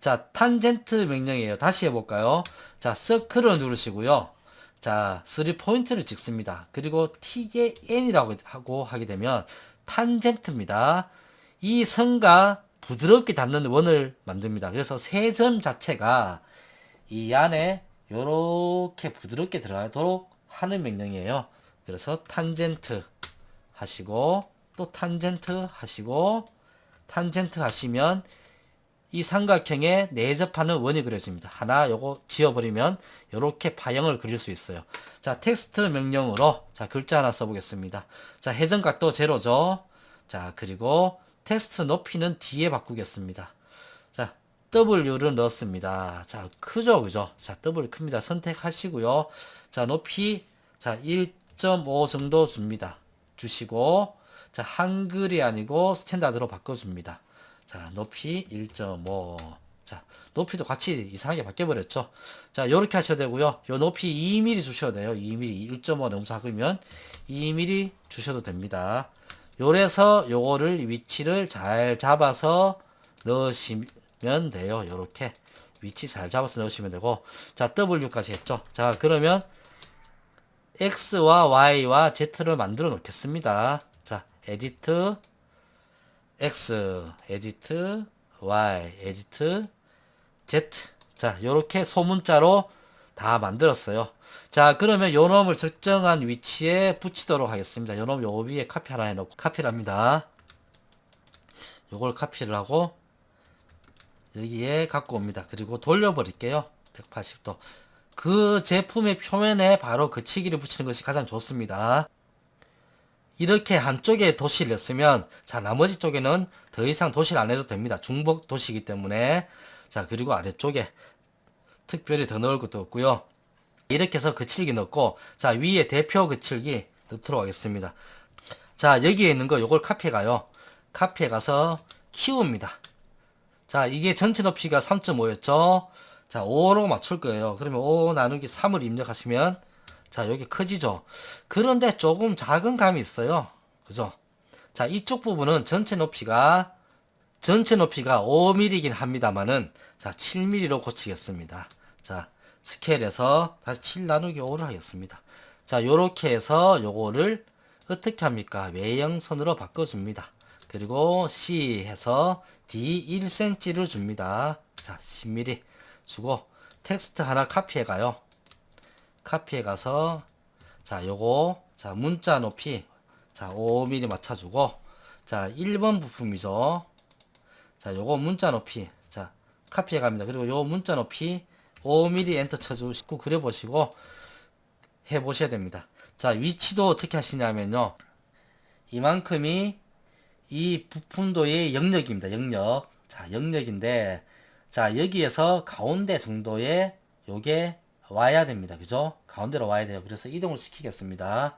자, 탄젠트 명령이에요. 다시 해볼까요? 자, 서클을 누르시고요. 자, 3포인트를 찍습니다. 그리고 T의 N이라고 하고 하게 되면 탄젠트입니다. 이 선과 부드럽게 닿는 원을 만듭니다. 그래서 세 점 자체가 이 안에 요렇게 부드럽게 들어가도록 하는 명령이에요. 그래서 탄젠트 하시고 또 탄젠트 하시고 탄젠트 하시면 이 삼각형에 내접하는 원이 그려집니다. 하나 요거 지워버리면 이렇게 파형을 그릴 수 있어요. 자 텍스트 명령으로 자 글자 하나 써보겠습니다. 자 회전각도 제로죠. 자 그리고 텍스트 높이는 뒤에 바꾸겠습니다. 자 W를 넣었습니다. 자 크죠 그죠? 자 W 큽니다. 선택하시고요. 자 높이 자 1.5 정도 줍니다. 주시고 자 한글이 아니고 스탠다드로 바꿔줍니다. 자, 높이 1.5. 자, 높이도 같이 이상하게 바뀌어버렸죠. 자, 요렇게 하셔야 되고요. 요 높이 2mm 주셔야 돼요. 2mm. 1.5 너무 작으면 2mm 주셔도 됩니다. 요래서 요거를 위치를 잘 잡아서 넣으시면 돼요. 요렇게. 위치 잘 잡아서 넣으시면 되고. 자, W까지 했죠. 자, 그러면 X와 Y와 Z를 만들어 놓겠습니다. 자, 에디트 X, 에디트, Y, 에디트, Z. 자, 요렇게 소문자로 다 만들었어요. 자, 그러면 요 놈을 적정한 위치에 붙이도록 하겠습니다. 요놈 요 위에 카피 하나 해놓고 카피를 합니다. 요걸 카피를 하고 여기에 갖고 옵니다. 그리고 돌려버릴게요. 180도. 그 제품의 표면에 바로 그치기를 붙이는 것이 가장 좋습니다. 이렇게 한쪽에 도시를 냈으면 자 나머지 쪽에는 더 이상 도시를 안 해도 됩니다. 중복 도시이기 때문에 자 그리고 아래쪽에 특별히 더 넣을 것도 없고요. 이렇게 해서 그칠기 넣고 자 위에 대표 그칠기 넣도록 하겠습니다. 자 여기에 있는 거 요걸 카피해 가요. 카피해 가서 키웁니다. 자 이게 전체 높이가 3.5였죠. 자 5로 맞출 거예요. 그러면 5 나누기 3을 입력하시면 자, 여기 커지죠? 그런데 조금 작은 감이 있어요. 그죠? 자, 이쪽 부분은 전체 높이가, 전체 높이가 5mm이긴 합니다만은, 자, 7mm로 고치겠습니다. 자, 스케일에서 다시 7 나누기 5를 하겠습니다. 자, 요렇게 해서 요거를 어떻게 합니까? 외형선으로 바꿔줍니다. 그리고 C 해서 D 1cm를 줍니다. 자, 10mm 주고, 텍스트 하나 카피해 가요. 카피해 가서 자 요거 자 문자 높이 자 5mm 맞춰주고 자 1번 부품이죠 자 요거 문자 높이 자 카피해 갑니다. 그리고 요 문자 높이 5mm 엔터 쳐주시고 그려보시고 해 보셔야 됩니다. 자 위치도 어떻게 하시냐면요. 이만큼이 이 부품도의 영역입니다. 영역. 자 영역인데 자 여기에서 가운데 정도의 요게 와야 됩니다. 그죠? 가운데로 와야 돼요. 그래서 이동을 시키겠습니다.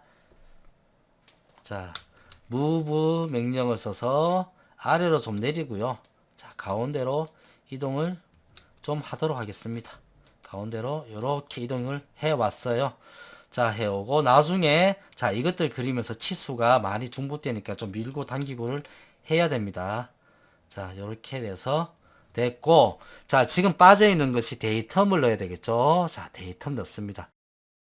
자, move 명령을 써서 아래로 좀 내리고요. 자, 가운데로 이동을 좀 하도록 하겠습니다. 가운데로 이렇게 이동을 해 왔어요. 자, 해오고 나중에 자, 이것들 그리면서 치수가 많이 중복되니까 좀 밀고 당기고를 해야 됩니다. 자, 이렇게 돼서 됐고 자 지금 빠져 있는 것이 데이텀을 넣어야 되겠죠? 자 데이텀 넣습니다